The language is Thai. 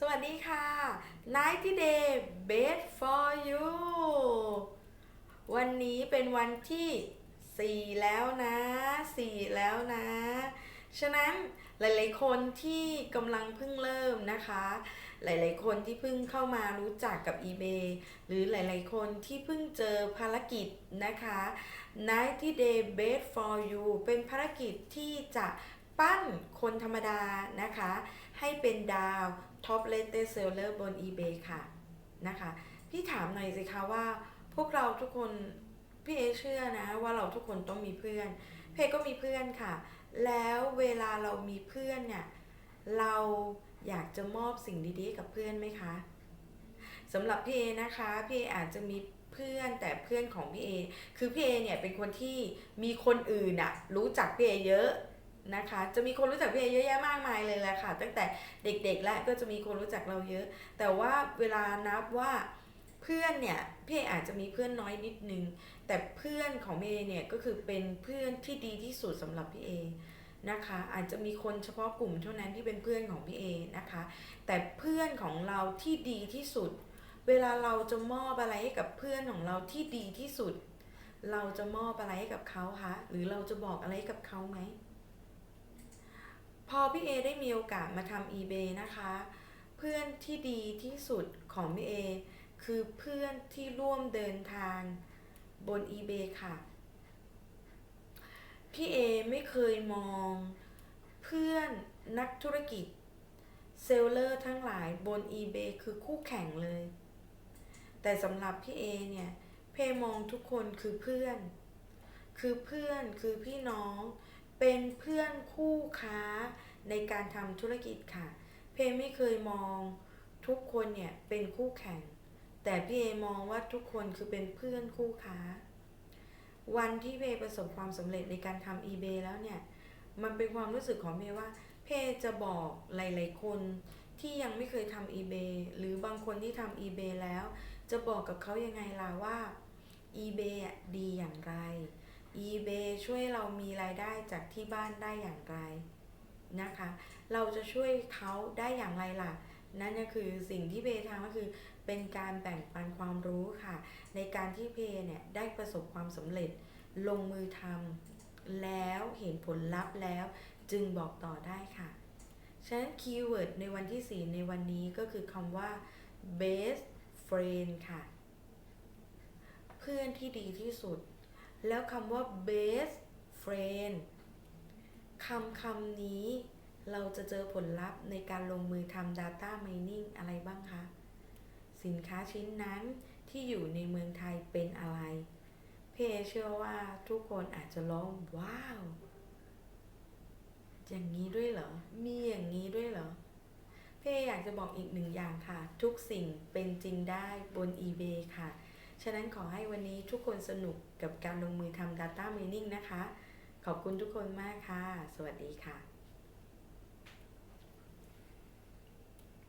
สวัสดีค่ะ90 Day Best for you วันนี้เป็นวันที่ 4 แล้วนะ 4 แล้วนะ ฉะนั้นหลาย ๆ คนที่กำลังเพิ่งเริ่มนะคะ หลาย ๆ คนที่เพิ่งเข้ามารู้จักกับ eBay หรือหลาย ๆ คนที่เพิ่งเจอภารกิจนะคะ90 Day Best for you เป็นภารกิจที่จะปั้นคนธรรมดานะคะ ให้เป็นดาว Top Latest Seller บน eBay ค่ะนะคะ พี่ถามหน่อยสิคะว่า พวกเราทุกคน พี่เอเชื่อนะว่าเราทุกคนต้องมีเพื่อน เพก็มีเพื่อนค่ะ แล้วเวลาเรามีเพื่อนเนี่ย เราอยากจะมอบสิ่งดีๆ กับเพื่อนไหมคะสำหรับพี่เอนะคะพี่เออาจจะมีเพื่อนแต่เพื่อนของพี่เอ คือพี่เอเนี่ยเป็นคนที่มีคนอื่นอะรู้จักพี่เอเยอะ นะคะ จะมีคนรู้จักพี่เอเยอะแยะมากมายเลยแหละค่ะ ตั้งแต่เด็กๆ และก็จะมีคนรู้จักเราเยอะ แต่ว่าเวลานับว่าเพื่อนเนี่ยพี่เออาจจะมีเพื่อนน้อยนิดนึง แต่เพื่อนของพี่เอเนี่ยก็คือเป็นเพื่อนที่ดีที่สุดสำหรับพี่เอนะคะ อาจจะมีคนเฉพาะกลุ่มเท่านั้นที่เป็นเพื่อนของพี่เอนะคะ แต่เพื่อนของเราที่ดีที่สุด เวลาเราจะมอบอะไรให้กับเพื่อนของเราที่ดีที่สุด เราจะมอบอะไรให้กับเขาคะหรือเราจะบอกอะไรให้กับเขาไหม พอพี่เอได้มีโอกาสมาทำ eBay นะคะ เพื่อนที่ดีที่สุดของพี่เอคือเพื่อนที่ร่วมเดินทางบน eBay ค่ะ พี่เอไม่เคยมอง เพื่อนนักธุรกิจ เซลเลอร์ทั้งหลายบน eBay คือคู่แข่งเลย แต่สำหรับพี่เอเนี่ยเพมองทุกคนคือเพื่อน คือเพื่อนคือพี่น้อง เป็นเพื่อนคู่ค้าในการทำธุรกิจค่ะ เพไม่เคยมองทุกคนเนี่ยเป็นคู่แข่ง แต่พี่เอมองว่าทุกคนคือเป็นเพื่อนคู่ค้า วันที่เพประสบความสำเร็จในการทำ eBay แล้วเนี่ย มันเป็นความรู้สึกของเพว่า เพจะบอกหลาย ๆ คนที่ยังไม่เคยทำ eBay หรือบางคนที่ทำ eBay แล้ว จะบอกกับเขายังไงล่ะว่า eBay ดีอย่างไร eBay ช่วยเรามีรายได้จากที่บ้านได้อย่างไรนะคะ เราจะช่วยเขาได้อย่างไรล่ะ นั่นก็คือสิ่งที่เพทำก็คือเป็นการแบ่งปันความรู้ค่ะ ในการที่เพเนี่ยได้ประสบความสำเร็จลงมือทำแล้วเห็นผลลัพธ์แล้วจึงบอกต่อได้ค่ะ ฉะนั้นคีย์เวิร์ดในวันที่ 4 ในวันนี้ก็คือคำว่า best friend ค่ะ เพื่อนที่ดีที่สุด แล้วคำว่า best friend คำคำนี้เราจะเจอผลลัพธ์ในการลงมือทำ data mining อะไรบ้างคะ สินค้าชิ้นนั้นที่อยู่ในเมืองไทยเป็นอะไร เพเชื่อว่าทุกคนอาจจะร้องว้าว อย่างนี้ด้วยเหรอ มีอย่างนี้ด้วยเหรอ เพอยากจะบอกอีกหนึ่งอย่างค่ะ ทุกสิ่งเป็นจริงได้บน eBay ค่ะ ฉะนั้นขอให้วันนี้ทุกคนสนุกกับการลงมือทำ Data Mining นะคะ ขอบคุณทุกคนมากค่ะ สวัสดีค่ะ